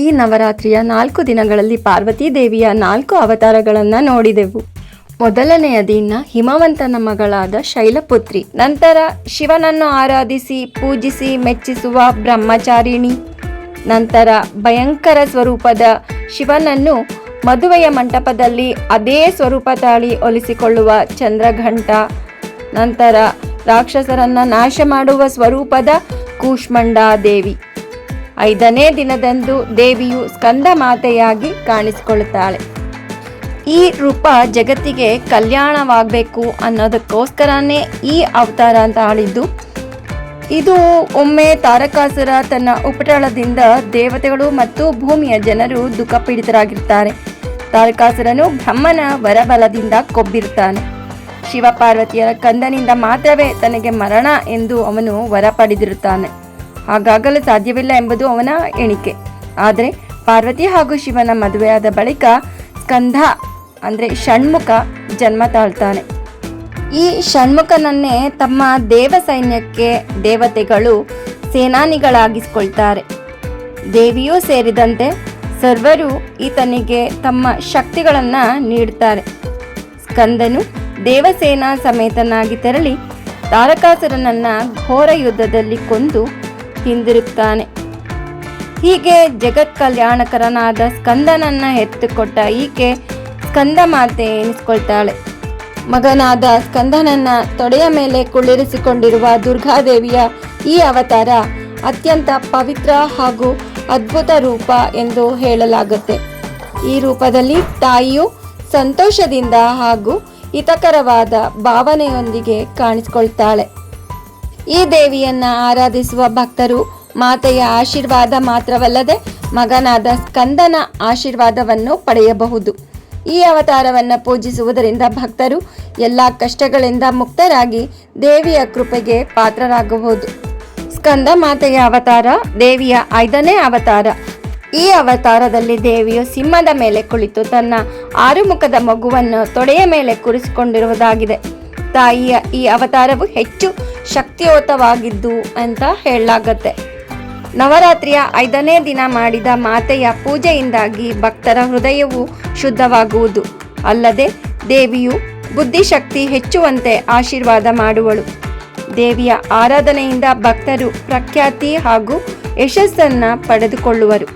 ಈ ನವರಾತ್ರಿಯ ನಾಲ್ಕು ದಿನಗಳಲ್ಲಿ ಪಾರ್ವತೀ ದೇವಿಯ ನಾಲ್ಕು ಅವತಾರಗಳನ್ನು ನೋಡಿದೆವು. ಮೊದಲನೆಯ ದಿನ ಹಿಮವಂತನ ಮಗಳಾದ ಶೈಲಪುತ್ರಿ, ನಂತರ ಶಿವನನ್ನು ಆರಾಧಿಸಿ, ಪೂಜಿಸಿ, ಮೆಚ್ಚಿಸುವ ಬ್ರಹ್ಮಚಾರಿಣಿ, ನಂತರ ಭಯಂಕರ ಸ್ವರೂಪದ ಶಿವನನ್ನು ಮದುವೆಯ ಮಂಟಪದಲ್ಲಿ ಅದೇ ಸ್ವರೂಪ ತಾಳಿ ಒಲಿಸಿಕೊಳ್ಳುವ ಚಂದ್ರಘಂಟ, ನಂತರ ರಾಕ್ಷಸರನ್ನು ನಾಶ ಮಾಡುವ ಸ್ವರೂಪದ ಕೂಷ್ಮಂಡಾ ದೇವಿ ಐದನೇ ದಿನದಂದು ದೇವಿಯು ಸ್ಕಂದ ಮಾತೆಯಾಗಿ ಕಾಣಿಸಿಕೊಳ್ಳುತ್ತಾಳೆ. ಈ ರೂಪ ಜಗತ್ತಿಗೆ ಕಲ್ಯಾಣವಾಗಬೇಕು ಅನ್ನೋದಕ್ಕೋಸ್ಕರನೇ ಈ ಅವತಾರ ಅಂತ ಆಳಿದ್ದು. ಇದು ಒಮ್ಮೆ ತಾರಕಾಸುರ ತನ್ನ ಉಪಟಳದಿಂದ ದೇವತೆಗಳು ಮತ್ತು ಭೂಮಿಯ ಜನರು ದುಃಖ ಪೀಡಿತರಾಗಿರ್ತಾರೆ. ತಾರಕಾಸುರನು ಬ್ರಹ್ಮನ ವರಬಲದಿಂದ ಕೊಬ್ಬಿರ್ತಾನೆ ಶಿವಪಾರ್ವತಿಯರ ಕಂದನಿಂದ ಮಾತ್ರವೇ ತನಗೆ ಮರಣ ಎಂದು ಅವನು ವರ ಪಡೆದಿರುತ್ತಾನೆ ಹಾಗಾಗಲು ಸಾಧ್ಯವಿಲ್ಲ ಎಂಬುದು ಅವನ ಎಣಿಕೆ. ಆದರೆ ಪಾರ್ವತಿ ಹಾಗೂ ಶಿವನ ಮದುವೆಯಾದ ಬಳಿಕ ಸ್ಕಂಧ ಅಂದರೆ ಷಣ್ಮುಖ, ಜನ್ಮ ತಾಳ್ತಾನೆ. ಈ ಷಣ್ಮುಖನನ್ನೇ ತಮ್ಮ ದೇವ ಸೈನ್ಯಕ್ಕೆ ದೇವತೆಗಳು ಸೇನಾನಿಗಳಾಗಿಸಿಕೊಳ್ತಾರೆ. ದೇವಿಯೂ ಸೇರಿದಂತೆ ಸರ್ವರು ಈತನಿಗೆ ತಮ್ಮ ಶಕ್ತಿಗಳನ್ನು ನೀಡುತ್ತಾರೆ ಸ್ಕಂದನು ದೇವಸೇನಾ ಸಮೇತನಾಗಿ ತೆರಳಿ ತಾರಕಾಸುರನನ್ನು ಘೋರ ಯುದ್ಧದಲ್ಲಿ ಕೊಂದು ಹಿಂದಿರುಗ್ತಾನೆ. ಹೀಗೆ ಜಗತ್ ಕಲ್ಯಾಣಕರನಾದ ಸ್ಕಂದನನ್ನ ಎತ್ತುಕೊಟ್ಟ ಈಕೆ ಸ್ಕಂದ ಮಾತೆ ಎನಿಸ್ಕೊಳ್ತಾಳೆ. ಮಗನಾದ ಸ್ಕಂದನನ್ನ ತೊಡೆಯ ಮೇಲೆ ಕುಳ್ಳಿರಿಸಿಕೊಂಡಿರುವ ದುರ್ಗಾದೇವಿಯ ಈ ಅವತಾರ ಅತ್ಯಂತ ಪವಿತ್ರ ಹಾಗೂ ಅದ್ಭುತ ರೂಪ ಎಂದು ಹೇಳಲಾಗುತ್ತೆ. ಈ ರೂಪದಲ್ಲಿ ತಾಯಿಯು ಸಂತೋಷದಿಂದ ಹಾಗೂ ಹಿತಕರವಾದ ಭಾವನೆಯೊಂದಿಗೆ ಕಾಣಿಸಿಕೊಳ್ತಾಳೆ. ಈ ದೇವಿಯನ್ನ ಆರಾಧಿಸುವ ಭಕ್ತರು ಮಾತೆಯ ಆಶೀರ್ವಾದ ಮಾತ್ರವಲ್ಲದೆ ಮಗನಾದ ಸ್ಕಂದನ ಆಶೀರ್ವಾದವನ್ನು ಪಡೆಯಬಹುದು. ಈ ಅವತಾರವನ್ನು ಪೂಜಿಸುವುದರಿಂದ ಭಕ್ತರು ಎಲ್ಲ ಕಷ್ಟಗಳಿಂದ ಮುಕ್ತರಾಗಿ ದೇವಿಯ ಕೃಪೆಗೆ ಪಾತ್ರರಾಗಬಹುದು. ಸ್ಕಂದ ಮಾತೆಯ ಅವತಾರ ದೇವಿಯ ಐದನೇ ಅವತಾರ. ಈ ಅವತಾರದಲ್ಲಿ ದೇವಿಯು ಸಿಂಹದ ಮೇಲೆ ಕುಳಿತು ತನ್ನ ಆರುಮುಖದ ಮಗುವನ್ನು ತೊಡೆಯ ಮೇಲೆ ಕೂರಿಸಿಕೊಂಡಿರುವುದಾಗಿದೆ. ತಾಯಿಯ ಈ ಅವತಾರವು ಹೆಚ್ಚು ಶಕ್ತಿಯುತವಾಗಿದ್ದು ಅಂತ ಹೇಳಲಾಗತ್ತೆ. ನವರಾತ್ರಿಯ ಐದನೇ ದಿನ ಮಾಡಿದ ಮಾತೆಯ ಪೂಜೆಯಿಂದಾಗಿ ಭಕ್ತರ ಹೃದಯವು ಶುದ್ಧವಾಗುವುದು. ಅಲ್ಲದೆ ದೇವಿಯು ಬುದ್ಧಿಶಕ್ತಿ ಹೆಚ್ಚುವಂತೆ ಆಶೀರ್ವಾದ ಮಾಡುವಳು. ದೇವಿಯ ಆರಾಧನೆಯಿಂದ ಭಕ್ತರು ಪ್ರಖ್ಯಾತಿ ಹಾಗೂ ಯಶಸ್ಸನ್ನು ಪಡೆದುಕೊಳ್ಳುವರು.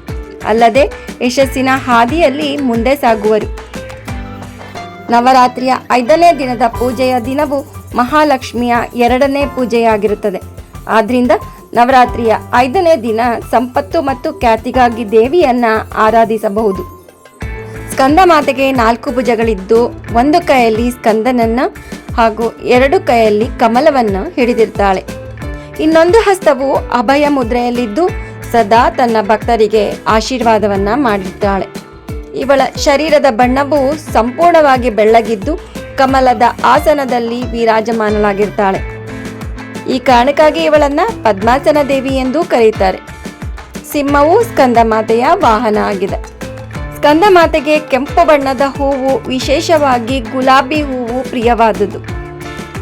ಅಲ್ಲದೆ ಯಶಸ್ಸಿನ ಹಾದಿಯಲ್ಲಿ ಮುಂದೆ ಸಾಗುವರು. ನವರಾತ್ರಿಯ ಐದನೇ ದಿನದ ಪೂಜೆಯ ದಿನವು ಮಹಾಲಕ್ಷ್ಮಿಯ ಎರಡನೇ ಪೂಜೆಯಾಗಿರುತ್ತದೆ. ಆದ್ದರಿಂದ ನವರಾತ್ರಿಯ ಐದನೇ ದಿನ ಸಂಪತ್ತು ಮತ್ತು ಖ್ಯಾತಿಗಾಗಿ ದೇವಿಯನ್ನ ಆರಾಧಿಸಬಹುದು. ಸ್ಕಂದ ಮಾತೆಗೆ ನಾಲ್ಕು ಭುಜಗಳಿದ್ದು ಒಂದು ಕೈಯಲ್ಲಿ ಸ್ಕಂದನನ್ನ ಹಾಗೂ ಎರಡು ಕೈಯಲ್ಲಿ ಕಮಲವನ್ನು ಹಿಡಿದಿರ್ತಾಳೆ. ಇನ್ನೊಂದು ಹಸ್ತವು ಅಭಯ ಮುದ್ರೆಯಲ್ಲಿದ್ದು ಸದಾ ತನ್ನ ಭಕ್ತರಿಗೆ ಆಶೀರ್ವಾದವನ್ನ ಮಾಡಿರ್ತಾಳೆ. ಇವಳ ಶರೀರದ ಬಣ್ಣವು ಸಂಪೂರ್ಣವಾಗಿ ಬೆಳ್ಳಗಿದ್ದು ಕಮಲದ ಆಸನದಲ್ಲಿ ವಿರಾಜಮಾನಳಾಗಿರ್ತಾಳೆ. ಈ ಕಾರಣಕ್ಕಾಗಿ ಇವಳನ್ನ ಪದ್ಮಾಸನ ದೇವಿ ಎಂದೂ ಕರೆಯುತ್ತಾರೆ ಸಿಂಹವು ಸ್ಕಂದ ಮಾತೆಯ ವಾಹನ ಆಗಿದೆ. ಸ್ಕಂದ ಮಾತೆಗೆ ಕೆಂಪು ಬಣ್ಣದ ಹೂವು, ವಿಶೇಷವಾಗಿ ಗುಲಾಬಿ ಹೂವು ಪ್ರಿಯವಾದುದು.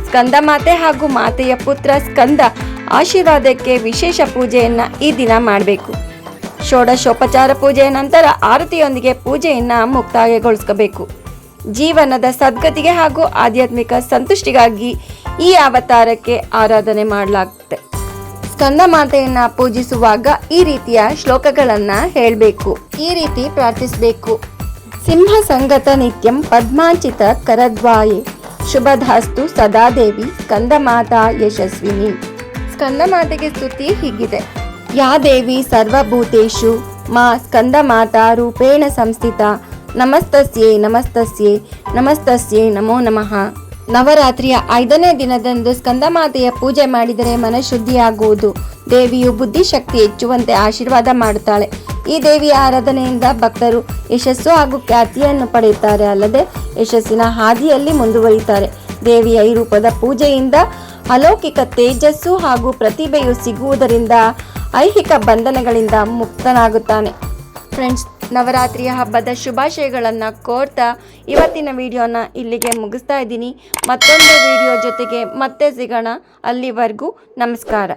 ಸ್ಕಂದ ಮಾತೆ ಹಾಗೂ ಮಾತೆಯ ಪುತ್ರ ಸ್ಕಂದ ಆಶೀರ್ವಾದಕ್ಕೆ ವಿಶೇಷ ಪೂಜೆಯನ್ನ ಈ ದಿನ ಮಾಡಬೇಕು. ಷೋಡಶೋಪಚಾರ ಪೂಜೆಯ ನಂತರ ಆರತಿಯೊಂದಿಗೆ ಪೂಜೆಯನ್ನ ಮುಕ್ತಾಯಗೊಳಿಸಬೇಕು ಜೀವನದ ಸದ್ಗತಿಗೆ ಹಾಗೂ ಆಧ್ಯಾತ್ಮಿಕ ಸಂತುಷ್ಟಿಗಾಗಿ ಈ ಅವತಾರಕ್ಕೆ ಆರಾಧನೆ ಮಾಡಲಾಗುತ್ತೆ ಸ್ಕಂದ ಮಾತೆಯನ್ನ ಪೂಜಿಸುವಾಗ ಈ ರೀತಿಯ ಶ್ಲೋಕಗಳನ್ನ ಹೇಳಬೇಕು. ಈ ರೀತಿ ಪ್ರಾರ್ಥಿಸಬೇಕು. ಸಿಂಹ ಸಂಗತ ನಿತ್ಯಂ ಪದ್ಮಾಂಚಿತ ಕರದ್ವಾಯೆ. ಶುಭಧಾಸ್ತು ಸದಾದೇವಿ ಸ್ಕಂದ ಮಾತಾ ಯಶಸ್ವಿನಿ. ಸ್ಕಂದ ಮಾತೆಗೆ ಸ್ತುತಿ ಹೀಗಿದೆ. ಯಾ ದೇವಿ ಸರ್ವಭೂತೇಷು ಮಾ ಸ್ಕಂದ ಮಾತಾ ರೂಪೇಣ ಸಂಸ್ಥಿತ. ನಮಸ್ತಸ್ಯೆ ನಮಸ್ತಸ್ಯೆ ನಮಸ್ತಸ್ಯೆ, ನಮೋ ನಮಃ. ನವರಾತ್ರಿಯ ಐದನೇ ದಿನದಂದು ಸ್ಕಂದಮಾತೆಯ ಪೂಜೆ ಮಾಡಿದರೆ ಮನಶುದ್ಧಿಯಾಗುವುದು ದೇವಿಯು ಬುದ್ಧಿಶಕ್ತಿ ಹೆಚ್ಚುವಂತೆ ಆಶೀರ್ವಾದ ಮಾಡುತ್ತಾಳೆ. ಈ ದೇವಿಯ ಆರಾಧನೆಯಿಂದ ಭಕ್ತರು ಯಶಸ್ಸು ಹಾಗೂ ಖ್ಯಾತಿಯನ್ನು ಪಡೆಯುತ್ತಾರೆ. ಅಲ್ಲದೆ ಯಶಸ್ಸಿನ ಹಾದಿಯಲ್ಲಿ ಮುಂದುವರಿಯುತ್ತಾರೆ. ದೇವಿಯ ಈ ರೂಪದ ಪೂಜೆಯಿಂದ ಅಲೌಕಿಕ ತೇಜಸ್ಸು ಹಾಗೂ ಪ್ರತಿಭೆಯು ಸಿಗುವುದರಿಂದ ಐಹಿಕ ಬಂಧನಗಳಿಂದ ಮುಕ್ತನಾಗುತ್ತಾನೆ. ಫ್ರೆಂಡ್ಸ್ ನವರಾತ್ರಿಯ ಹಬ್ಬದ ಶುಭಾಶಯಗಳನ್ನು ಕೋರ್ತಾ ಇವತ್ತಿನ ವಿಡಿಯೋನ ಇಲ್ಲಿಗೆ ಮುಗಿಸ್ತಾ ಇದ್ದೀನಿ. ಮತ್ತೊಂದು ವಿಡಿಯೋ ಜೊತೆಗೆ ಮತ್ತೆ ಸಿಗೋಣ. ಅಲ್ಲಿವರೆಗೂ ನಮಸ್ಕಾರ.